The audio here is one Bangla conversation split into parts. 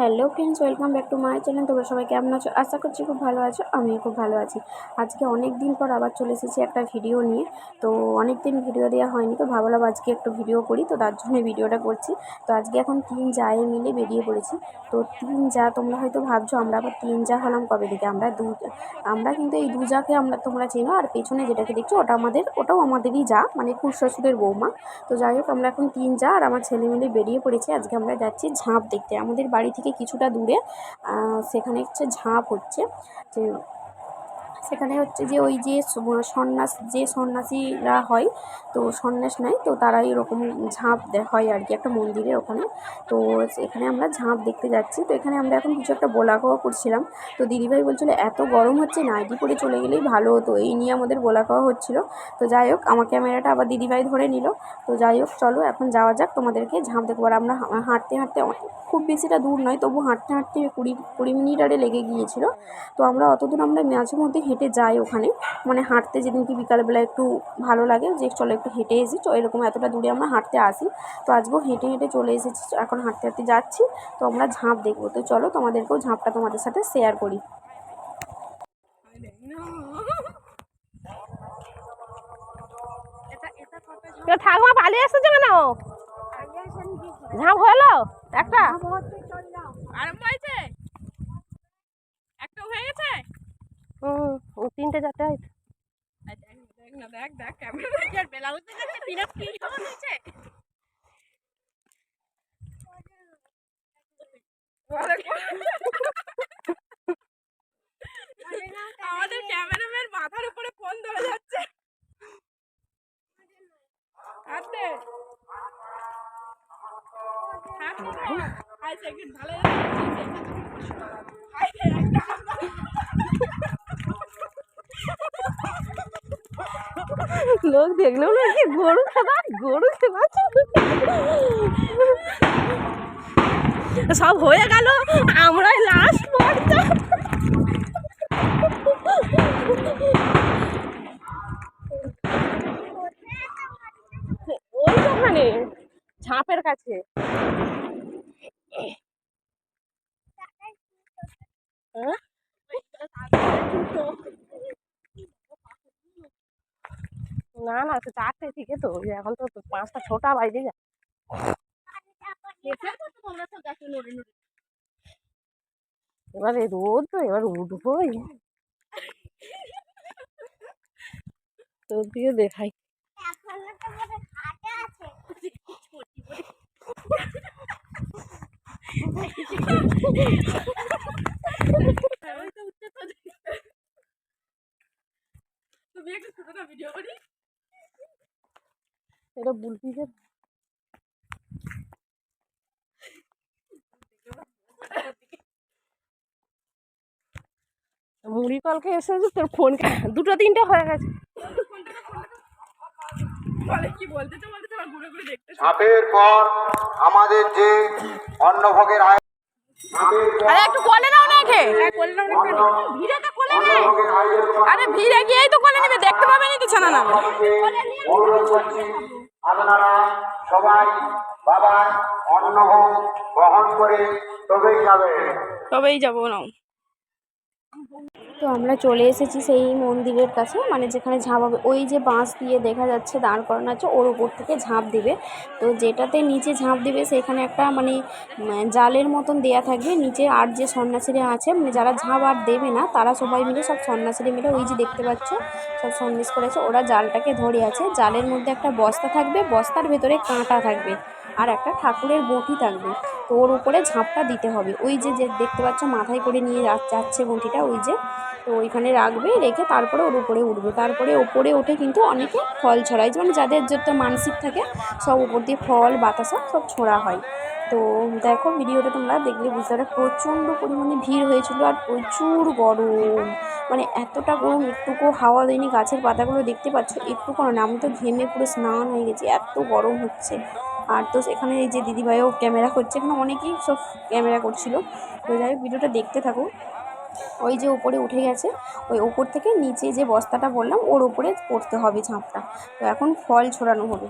Hello friends, welcome back to my channel. তোমরা সবাই কেমন আছো? আশা করছি খুব ভালো আছো, আমিও খুব ভালো আছি। আজকে অনেক দিন পর আবার চলে এসেছি একটা ভিডিও নিয়ে। তো অনেক দিন ভিডিও দেওয়া হয়নি, তো ভাবলাম আজকে একটু ভিডিও করি, তো তার জন্য ভিডিওটা করছি। তো আজকে এখন তিন জায়ে মিলে বেরিয়ে পড়েছি। তো তিন যা তোমরা হয়তো ভাবছ, আমরা আবার তিন যা হলাম কবে থেকে? আমরা দু আমরা কিন্তু এই দু যাকে আমরা তোমরা চেনো, আর পেছনে যেটাকে দেখছ, ওটা আমাদের, ওটাও আমাদেরই যা মানে খুব বৌমা। তো যাই হোক, আমরা এখন তিন যা আর আমার ছেলে মিলে বেরিয়ে পড়েছি। আজকে আমরা যাচ্ছি ঝাঁপ দেখতে। আমাদের বাড়ি থেকে কিছুটা দূরে সেখানে হচ্ছে ঝাঁপ হচ্ছে। যে সেখানে হচ্ছে যে ওই যে সন্ন্যাস, যে সন্ন্যাসীরা হয়, তো সন্ন্যাস নেয় তো তারা এরকম ঝাঁপ হয় আর কি, একটা মন্দিরের ওখানে। তো এখানে আমরা ঝাঁপ দেখতে যাচ্ছি। তো এখানে আমরা এখন কিছু একটা বলা কওয়া করছিলাম। তো দিদিভাই বলছিল, এত গরম হচ্ছে, নাইটি পরে চলে গেলেই ভালো হতো। এই নিয়ে আমাদের বলা কওয়া হচ্ছিল। তো যাই হোক, আমার ক্যামেরাটা আবার দিদিভাই ধরে নিল। তো যাই হোক, চলো এখন যাওয়া যাক, তোমাদেরকে ঝাঁপ দেখব। আর আমরা হাঁটতে হাঁটতে খুব বেশিটা দূর নয়, তবু হাঁটতে হাঁটতে কুড়ি কুড়ি মিনিট আরে লেগে গিয়েছিল। তো আমরা অত দূর আমরা মাঝে মধ্যে হেঁটে যাই ওখানে। মানে হাঁটতে যেদিন কি বিকালবেলা একটু ভালো লাগে যে চলো একটু হেঁটে এসেছি তো এরকম এতটা দূরে আমরা হাঁটতে আসি। তো আজকেও হেঁটে হেঁটে চলে এসেছি এখন হাঁটতে হাঁটতে যাচ্ছি। তো আমরা ঝাঁপ দেখব। তো চলো তোমাদেরকেও ঝাঁপটা তোমাদের সাথে শেয়ার করি। তো ঠাকুমা পালিয়ে এসেছে কেন? ঝাঁপ হলো? একটা? আরম্ভ হয়েছে? একটা হয়ে গেছে? হুম তিনটে চারটে আচ্ছা, হয়েছে আমাদের ক্যামেরাম্যান মাথার উপরে ফোন ধরে যাচ্ছে ভালো হাই একটা লোক দেখলেও না কি গরু খেলা গরু খেলা সব হয়ে গেল, আমরাই লাস্ট ওই ঝাঁপের কাছে। হ্যাঁ? না না তো চারটে থেকে তো এখন তো পাঁচটা, ছটা বাজে। যা এবারে রোদ তো, এবার উঠবোই তোর দিকে দেখাই। তুমি একটা ছোট ভিডিও করি এটা বুলপিকে মুড়ি কলকে এসেছে তোর ফোন দুটো তিনটে হয়ে গেছে। ঝাঁপের পর আমাদের যে অন্নভোগের আয় আরে একটু কোলে নাও না একে কোলে নাও না ভিড়ে তো কোলে নে আরে ভিড়ে গিয়েই তো কোলে নিবে দেখতে পাবে নি তো ছানা না আপনারা সবাই বাবার অন্নভোগ গ্রহণ করে তবেই যাবে তবেই যাব না। তো আমরা চলে এসেছি সেই মন্দিরের কাছে মানে যেখানে ঝাঁপ হবে। ওই যে বাঁশ দিয়ে দেখা যাচ্ছে দাঁড় করানো আছে, ওর উপর থেকে ঝাঁপ দিবে। তো যেটাতে নিচে ঝাঁপ দিবে, সেখানে একটা মানে জালের মতন দেয়া থাকবে। নিচে আর যে সন্ন্যাসীরা আছে মানে যারা ঝাঁপ আর দেবে না, তারা সবাই মিলে, সব সন্ন্যাসীরা মিলে ওই যে দেখতে পাচ্ছ, সব সন্ন্যাস করেছে। ওরা জালটাকে ধরে আছে। জালের মধ্যে একটা বস্তা থাকবে, বস্তার ভেতরে কাঁটা থাকবে। আর একটা ঠাকুরের বটি থাকবে। তো ওর উপরে ঝাঁপটা দিতে হবে। ওই যে যে দেখতে পাচ্ছ মাথায় করে নিয়ে যাচ্ছে বঁটিটা, ওই যে, তো ওইখানে রাখবে, রেখে তারপরে ওর উপরে উঠবে। তারপরে ওপরে উঠে কিন্তু অনেকে ফল ছড়ায়। যেমন যাদের যত মানসিক থাকে, সব উপর দিয়ে ফল, বাতাসা, সব ছোড়া হয়। তো দেখো, ভিডিওটা তোমরা দেখলে বুঝতে পারবে, প্রচণ্ড পরিমাণে ভিড় হয়েছিল আর প্রচুর গরম। মানে এতটা গরম একটুকু হাওয়া দেয়নি গাছের পাতাগুলো, দেখতে পাচ্ছ? একটুকু না, আমি তো ঘেমে পুরো স্নান হয়ে গেছি, এত গরম হচ্ছে। আর তো এখানে এই যে দিদিভাইও ক্যামেরা করছে, এখানে অনেকেই সব ক্যামেরা করছিল। তো যাই ভিডিওটা দেখতে থাকো। ওই যে উপরে উঠে গেছে, ওই ওপর থেকে নিচে যে বস্তাটা বললাম, ওর ওপরে পড়তে হবে ঝাঁপটা। তো এখন ফল ছড়ানো হবে।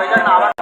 না ঝাপটা হয়ে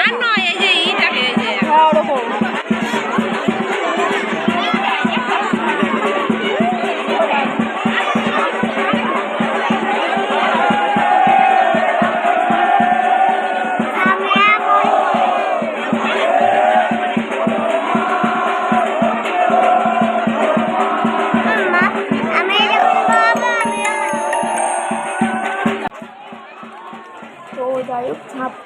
যায় না আবার আর নয় এই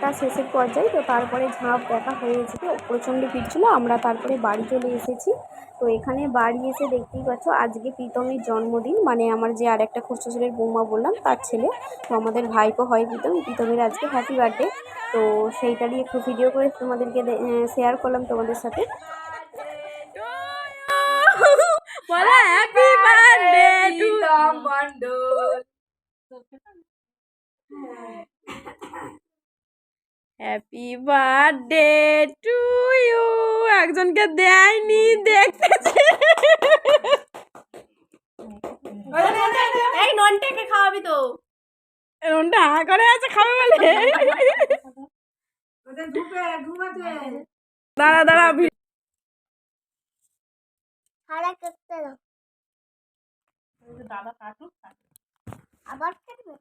ঝাঁপটা শেষের পর্যায়ে তো তারপরে ঝাঁপ দেখা হয়েছে। তো প্রচণ্ড ভিড় ছিল আমরা তারপরে বাড়ি চলে এসেছি। তো এখানে বাড়ি এসে দেখতেই পাচ্ছ আজকে প্রীতমের জন্মদিন। মানে আমার যে আর একটা খুচরো বৌমা বললাম তার ছেলে। তো আমাদের ভাইপো হয় প্রীতম। প্রীতমের আজকে হ্যাপি বার্থডে তো সেইটারই একটু ভিডিও করে তোমাদেরকে শেয়ার করলাম তোমাদের সাথে। বলা happy birthday to happy birthday to you একজনকে দেয়নি দেখতেছে। এই ননটাকে খাওয়াবি তো। হা করে আছে খাবে বলে। দাঁড়া দাঁড়া দাদা কাটুক আবার কাটবে